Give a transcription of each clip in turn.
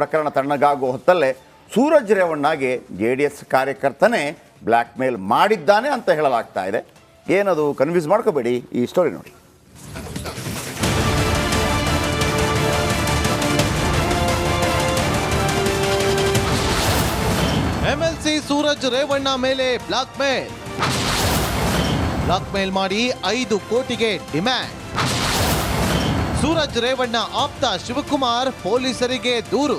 ಪ್ರಕರಣ ತಣ್ಣಗಾಗುವ ಹೊತ್ತಲ್ಲೇ ಸೂರಜ್ ರೇವಣ್ಣಗೆ ಜೆ ಡಿ ಎಸ್ ಕಾರ್ಯಕರ್ತನೇ ಬ್ಲ್ಯಾಕ್ ಮೇಲ್ ಮಾಡಿದ್ದಾನೆ ಅಂತ ಹೇಳಲಾಗ್ತಾ ಇದೆ. ಏನದು ಕನ್ಫ್ಯೂಸ್ ಮಾಡ್ಕೋಬೇಡಿ, ಈ ಸ್ಟೋರಿ ನೋಡಿ. ಎಂಎಲ್ಸಿ ಸೂರಜ್ ರೇವಣ್ಣ ಮೇಲೆ ಬ್ಲಾಕ್ ಮೇಲ್ ಬ್ಲಾಕ್ ಮಾಡಿ ಐದು ಕೋಟಿಗೆ ಡಿಮ್ಯಾಂಡ್. ಸೂರಜ್ ರೇವಣ್ಣ ಆಪ್ತ ಶಿವಕುಮಾರ್ ಪೊಲೀಸರಿಗೆ ದೂರು.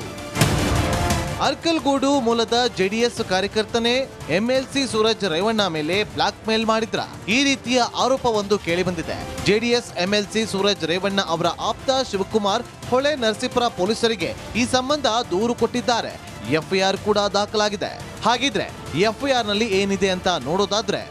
ಅರ್ಕಲ್ಗೂಡು ಮೂಲದ ಜೆಡಿಎಸ್ ಕಾರ್ಯಕರ್ತನೇ ಎಂಎಲ್ಸಿ ಸೂರಜ್ ರೇವಣ್ಣ ಮೇಲೆ ಬ್ಲಾಕ್ ಮೇಲ್ ಮಾಡಿದ್ರ. ಈ ರೀತಿಯ ಆರೋಪವೊಂದು ಕೇಳಿಬಂದಿದೆ. ಜೆಡಿಎಸ್, ಎಂಎಲ್ಸಿ ಸೂರಜ್ ರೇವಣ್ಣ ಅವರ ಆಪ್ತ ಶಿವಕುಮಾರ್ ಹೊಳೆ ನರಸೀಪುರ ಪೊಲೀಸರಿಗೆ ಈ ಸಂಬಂಧ ದೂರು ಕೊಟ್ಟಿದ್ದಾರೆ. ಎಫ್ಐಆರ್ ಕೂಡ ದಾಖಲಾಗಿದೆ. ಹಾಗಿದ್ರೆ ಎಫ್ಐಆರ್ನಲ್ಲಿ ಏನಿದೆ ಅಂತ ನೋಡೋದಾದ್ರೆ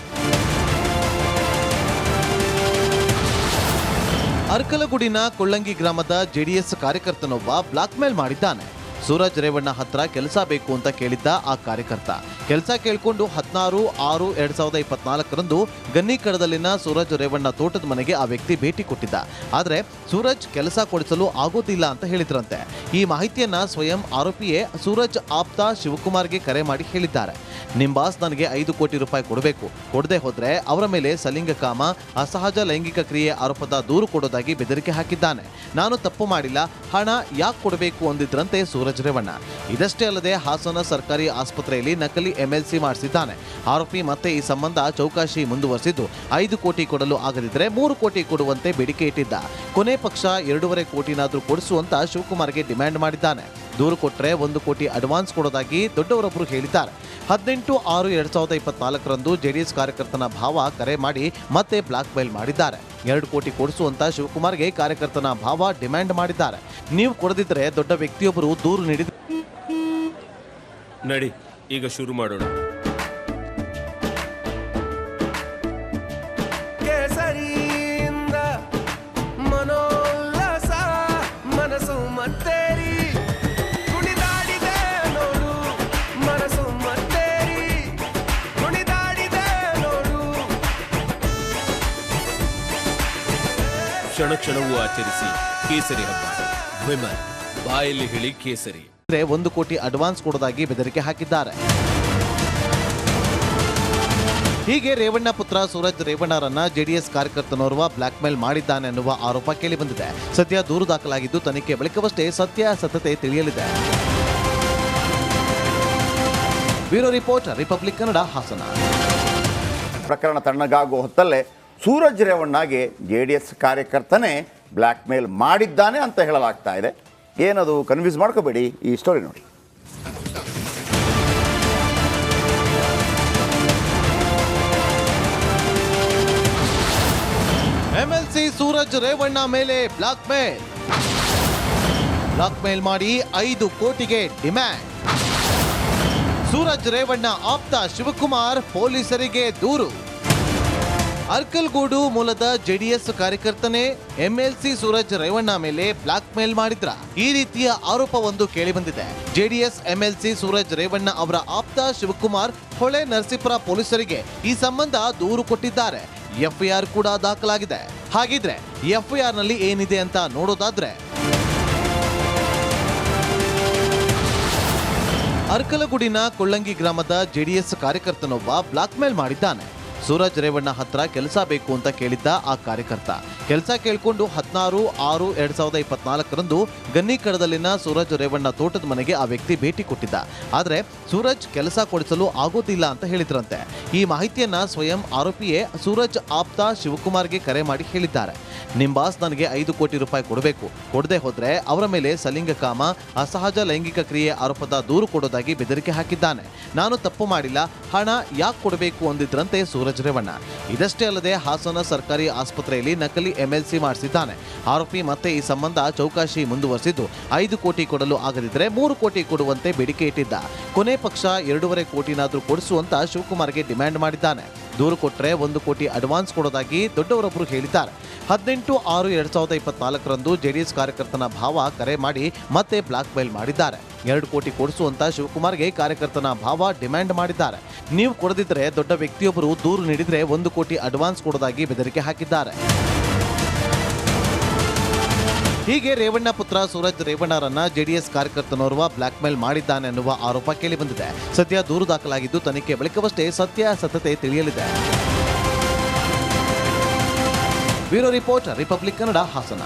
ಅರ್ಕಲಗೂಡಿನ ಕೊಳ್ಳಂಗಿ ಗ್ರಾಮದ ಜೆಡಿಎಸ್ ಕಾರ್ಯಕರ್ತನೊಬ್ಬ ಬ್ಲಾಕ್ ಮೇಲ್ ಮಾಡಿದ್ದಾನೆ. ಸೂರಜ್ ರೇವಣ್ಣ ಹತ್ರ ಕೆಲಸ ಬೇಕು ಅಂತ ಕೇಳಿದ್ದ ಆ ಕಾರ್ಯಕರ್ತ. ಕೆಲಸ ಕೇಳಿಕೊಂಡು ಹದಿನಾರು, ಆರು, ಎರಡ್ ಸಾವಿರದ ಇಪ್ಪತ್ನಾಲ್ಕರಂದು ಗನ್ನಿಕಡದಲ್ಲಿನ ಸೂರಜ್ ರೇವಣ್ಣ ತೋಟದ ಮನೆಗೆ ಆ ವ್ಯಕ್ತಿ ಭೇಟಿ ಕೊಟ್ಟಿದ್ದ. ಆದರೆ ಸೂರಜ್ ಕೆಲಸ ಕೊಡಿಸಲು ಆಗೋದಿಲ್ಲ ಅಂತ ಹೇಳಿದ್ರಂತೆ. ಈ ಮಾಹಿತಿಯನ್ನ ಸ್ವಯಂ ಆರೋಪಿಯೇ ಸೂರಜ್ ಆಪ್ತ ಶಿವಕುಮಾರ್ಗೆ ಕರೆ ಮಾಡಿ ಹೇಳಿದ್ದಾರೆ. ನಿಮ್ ಬಾಸ್ ನನಗೆ ಐದು ಕೋಟಿ ರೂಪಾಯಿ ಕೊಡಬೇಕು. ಕೊಡದೆ ಹೋದರೆ ಅವರ ಮೇಲೆ ಸಲಿಂಗಕಾಮ ಅಸಹಜ ಲೈಂಗಿಕ ಕ್ರಿಯೆ ಆರೋಪದ ದೂರು ಕೊಡೋದಾಗಿ ಬೆದರಿಕೆ ಹಾಕಿದ್ದಾನೆ. ನಾನು ತಪ್ಪು ಮಾಡಿಲ್ಲ. ಹಣ ಯಾಕೆ ಕೊಡಬೇಕು ಅಂದಿದ್ರಂತೆ ಸೂರಜ್ ರೇವಣ್ಣ. ಇದಷ್ಟೇ ಅಲ್ಲದೆ ಹಾಸನ ಸರ್ಕಾರಿ ಆಸ್ಪತ್ರೆಯಲ್ಲಿ ನಕಲಿ ಎಂಎಲ್ಸಿ ಮಾಡಿಸಿದ್ದಾನೆ. ಆರೋಪಿ ಮತ್ತೆ ಈ ಸಂಬಂಧ ಚೌಕಾಶಿ ಮುಂದುವರೆಸಿದ್ದು ಐದು ಕೋಟಿ ಕೊಡಲು ಆಗದಿದ್ದರೆ ಮೂರು ಕೋಟಿ ಕೊಡುವಂತೆ ಬೇಡಿಕೆ ಇಟ್ಟಿದ್ದ. ಕೊನೆ ಪಕ್ಷ ಎರಡೂವರೆ ಕೋಟಿನಾದರೂ ಕೊಡಿಸುವಂತ ಶಿವಕುಮಾರ್ಗೆ ಡಿಮ್ಯಾಂಡ್ ಮಾಡಿದ್ದಾನೆ. ದೂರು ಕೊಟ್ಟರೆ ಒಂದು ಕೋಟಿ ಅಡ್ವಾನ್ಸ್ ಕೊಡೋದಾಗಿ ದೊಡ್ಡವರೊಬ್ಬರು ಹೇಳಿದ್ದಾರೆ. ಹದಿನೆಂಟು ಆರು ಎರಡ್ ಸಾವಿರದ ಇಪ್ಪತ್ನಾಲ್ಕರಂದು ಜೆಡಿಎಸ್ ಕಾರ್ಯಕರ್ತನ ಭಾವ ಕರೆ ಮಾಡಿ ಮತ್ತೆ ಬ್ಲಾಕ್ ಮೇಲ್ ಮಾಡಿದ್ದಾರೆ. ಎರಡು ಕೋಟಿ ಕೊಡಿಸುವಂತ ಶಿವಕುಮಾರ್ಗೆ ಕಾರ್ಯಕರ್ತನ ಭಾವ ಡಿಮ್ಯಾಂಡ್ ಮಾಡಿದ್ದಾರೆ. ನೀವು ಕೊಡದಿದ್ರೆ ದೊಡ್ಡ ವ್ಯಕ್ತಿಯೊಬ್ಬರು ದೂರು ನೀಡಿದ ನಡಿ, ಈಗ ಶುರು ಮಾಡೋಣ. ಕ್ಷಣ ಕ್ಷಣವೂ ಆಚರಿಸಿ ಕೇಸರಿ ಹಬ್ಬ. ವಿಮಲ್ ಬಾಯಲ್ಲಿ ಹೇಳಿ ಕೇಸರಿ. ಒಂದು ಕೋಟಿ ಅಡ್ವಾನ್ಸ್ ಕೊಡೋದಾಗಿ ಬೆದರಿಕೆ ಹಾಕಿದ್ದಾರೆ. ಹೀಗೆ ರೇವಣ್ಣ ಪುತ್ರ ಸೂರಜ್ ರೇವಣ್ಣರನ್ನ ಜೆಡಿಎಸ್ ಕಾರ್ಯಕರ್ತನೋರ್ವ ಬ್ಲಾಕ್ ಮೇಲ್ ಮಾಡಿದ್ದಾನೆ ಎನ್ನುವ ಆರೋಪ ಕೇಳಿಬಂದಿದೆ ಸದ್ಯ ದೂರು ದಾಖಲಾಗಿದ್ದು ತನಿಖೆ ಬಳಿಕವಷ್ಟೇ ಸತ್ಯ ಸತತೆ ತಿಳಿಯಲಿದೆ. Bureau report republic Kannada Hassan. ಪ್ರಕರಣ ತಣ್ಣಗಾಗುವ ಹೊತ್ತಲ್ಲೇ ಸೂರಜ್ ರೇವಣ್ಣಗೆ ಜೆ ಡಿ ಎಸ್ ಕಾರ್ಯಕರ್ತನೇ ಬ್ಲ್ಯಾಕ್ ಮೇಲ್ ಮಾಡಿದ್ದಾನೆ ಅಂತ ಹೇಳಲಾಗ್ತಾ ಇದೆ. ಏನದು ಕನ್ಫ್ಯೂಸ್ ಮಾಡ್ಕೋಬೇಡಿ ಈ ಸ್ಟೋರಿ ನೋಡಿ. ಎಂಎಲ್ಸಿ ಸೂರಜ್ ರೇವಣ್ಣ ಮೇಲ್ ಬ್ಲಾಕ್ ಮೇಲ್ ಮಾಡಿ ಐದು ಕೋಟಿಗೆ ಡಿಮ್ಯಾಂಡ್. ಸೂರಜ್ ರೇವಣ್ಣ ಆಪ್ತ ಶಿವಕುಮಾರ್ ಪೊಲೀಸರಿಗೆ ದೂರು. ಅರ್ಕಲ್ಗೂಡು ಮೂಲದ ಜೆಡಿಎಸ್ ಕಾರ್ಯಕರ್ತನೇ ಎಂಎಲ್ಸಿ ಸೂರಜ್ ರೇವಣ್ಣ ಮೇಲೆ ಬ್ಲಾಕ್ ಮೇಲ್ ಮಾಡಿದ್ರ. ಈ ರೀತಿಯ ಆರೋಪವೊಂದು ಕೇಳಿಬಂದಿದೆ ಜೆಡಿಎಸ್ ಎಂಎಲ್ಸಿ ಸೂರಜ್ ರೇವಣ್ಣ ಅವರ ಆಪ್ತ ಶಿವಕುಮಾರ್ ಹೊಳೆ ನರಸೀಪುರ ಪೊಲೀಸರಿಗೆ ಈ ಸಂಬಂಧ ದೂರು ಕೊಟ್ಟಿದ್ದಾರೆ. ಎಫ್ಐಆರ್ ಕೂಡ ದಾಖಲಾಗಿದೆ. ಹಾಗಿದ್ರೆ ಎಫ್ಐಆರ್ನಲ್ಲಿ ಏನಿದೆ ಅಂತ ನೋಡೋದಾದ್ರೆ. ಅರ್ಕಲಗುಡಿನ ಕೊಳ್ಳಂಗಿ ಗ್ರಾಮದ ಜೆಡಿಎಸ್ ಕಾರ್ಯಕರ್ತನೊಬ್ಬ ಬ್ಲಾಕ್ ಮೇಲ್ ಮಾಡಿದ್ದಾನೆ. ಸೂರಜ್ ರೇವಣ್ಣ ಹತ್ರ ಕೆಲಸ ಬೇಕು ಅಂತ ಕೇಳಿದ್ದ ಆ ಕಾರ್ಯಕರ್ತ. ಕೆಲಸ ಕೇಳಿಕೊಂಡು ಹದಿನಾರು, ಆರು, ಎರಡ್ ಸಾವಿರದ ಇಪ್ಪತ್ನಾಲ್ಕರಂದು ಗನ್ನಿಕಡದಲ್ಲಿನ ಸೂರಜ್ ರೇವಣ್ಣ ತೋಟದ ಮನೆಗೆ ಆ ವ್ಯಕ್ತಿ ಭೇಟಿ ಕೊಟ್ಟಿದ್ದ. ಆದ್ರೆ ಸೂರಜ್ ಕೆಲಸ ಕೊಡಿಸಲು ಆಗೋದಿಲ್ಲ ಅಂತ ಹೇಳಿದ್ರಂತೆ. ಈ ಮಾಹಿತಿಯನ್ನ ಸ್ವಯಂ ಆರೋಪಿಯೇ ಸೂರಜ್ ಆಪ್ತ ಶಿವಕುಮಾರ್ಗೆ ಕರೆ ಮಾಡಿ ಹೇಳಿದ್ದಾರೆ. ನಿಮ್ ಬಾಸ್ ನನಗೆ ಐದು ಕೋಟಿ ರೂಪಾಯಿ ಕೊಡಬೇಕು. ಕೊಡದೆ ಹೋದ್ರೆ ಅವರ ಮೇಲೆ ಸಲಿಂಗ ಕಾಮ, ಅಸಹಜ ಲೈಂಗಿಕ ಕ್ರಿಯೆ ಆರೋಪದ ದೂರು ಕೊಡೋದಾಗಿ ಬೆದರಿಕೆ ಹಾಕಿದ್ದಾನೆ. ನಾನು ತಪ್ಪು ಮಾಡಿಲ್ಲ. ಹಣ ಯಾಕೆ ಕೊಡಬೇಕು ಅಂದಿದ್ರಂತೆ ಸೂರಜ್. ರೇವಣ್ಣ ಇದಷ್ಟೇ ಅಲ್ಲದೆ ಹಾಸನ ಸರ್ಕಾರಿ ಆಸ್ಪತ್ರೆಯಲ್ಲಿ ನಕಲಿ ಎಂಎಲ್ಸಿ ಮಾಡಿಸಿದ್ದಾನೆ. ಆರೋಪಿ ಮತ್ತೆ ಈ ಸಂಬಂಧ ಚೌಕಾಶಿ ಮುಂದುವರೆಸಿದ್ದು ಐದು ಕೋಟಿ ಕೊಡಲು ಆಗದಿದ್ದರೆ ಮೂರು ಕೋಟಿ ಕೊಡುವಂತೆ ಬೇಡಿಕೆ ಇಟ್ಟಿದ್ದ. ಕೊನೆ ಪಕ್ಷ ಎರಡೂವರೆ ಕೋಟಿನಾದರೂ ಕೊಡಿಸುವಂತ ಶಿವಕುಮಾರ್ಗೆ ಡಿಮ್ಯಾಂಡ್ ಮಾಡಿದ್ದಾನೆ. ದೂರು ಕೊಟ್ಟರೆ ಒಂದು ಕೋಟಿ ಅಡ್ವಾನ್ಸ್ ಕೊಡೋದಾಗಿ ದೊಡ್ಡವರೊಬ್ಬರು ಹೇಳಿದ್ದಾರೆ. ಹದಿನೆಂಟು ಆರು ಎರಡು ಸಾವಿರದ ಇಪ್ಪತ್ನಾಲ್ಕರಂದು ಜೆಡಿಎಸ್ ಕಾರ್ಯಕರ್ತನ ಭಾವ ಕರೆ ಮಾಡಿ ಮತ್ತೆ ಬ್ಲಾಕ್ ಮೇಲ್ ಮಾಡಿದ್ದಾರೆ. ಎರಡು ಕೋಟಿ ಕೊಡಿಸುವಂತ ಶಿವಕುಮಾರ್ಗೆ ಕಾರ್ಯಕರ್ತನ ಭಾವ ಡಿಮ್ಯಾಂಡ್ ಮಾಡಿದ್ದಾರೆ. ನೀವು ಕೊಡದಿದ್ದರೆ ದೊಡ್ಡ ವ್ಯಕ್ತಿಯೊಬ್ಬರು ದೂರು ನೀಡಿದರೆ ಒಂದು ಕೋಟಿ ಅಡ್ವಾನ್ಸ್ ಕೊಡೋದಾಗಿ ಬೆದರಿಕೆ ಹಾಕಿದ್ದಾರೆ. ಹೀಗೆ ರೇವಣ್ಣ ಪುತ್ರ ಸೂರಜ್ ರೇವಣ್ಣರನ್ನ ಜೆಡಿಎಸ್ ಕಾರ್ಯಕರ್ತನೋರ್ವ ಬ್ಲಾಕ್ ಮೇಲ್ ಮಾಡಿದ್ದಾನೆ ಎನ್ನುವ ಆರೋಪ ಕೇಳಿಬಂದಿದೆ ಸದ್ಯ ದೂರು ದಾಖಲಾಗಿದ್ದು ತನಿಖೆ ಬಳಿಕವಷ್ಟೇ ಸತ್ಯಾಸತ್ಯತೆ ತಿಳಿಯಲಿದೆ. Bureau report, republic Kannada Hassan.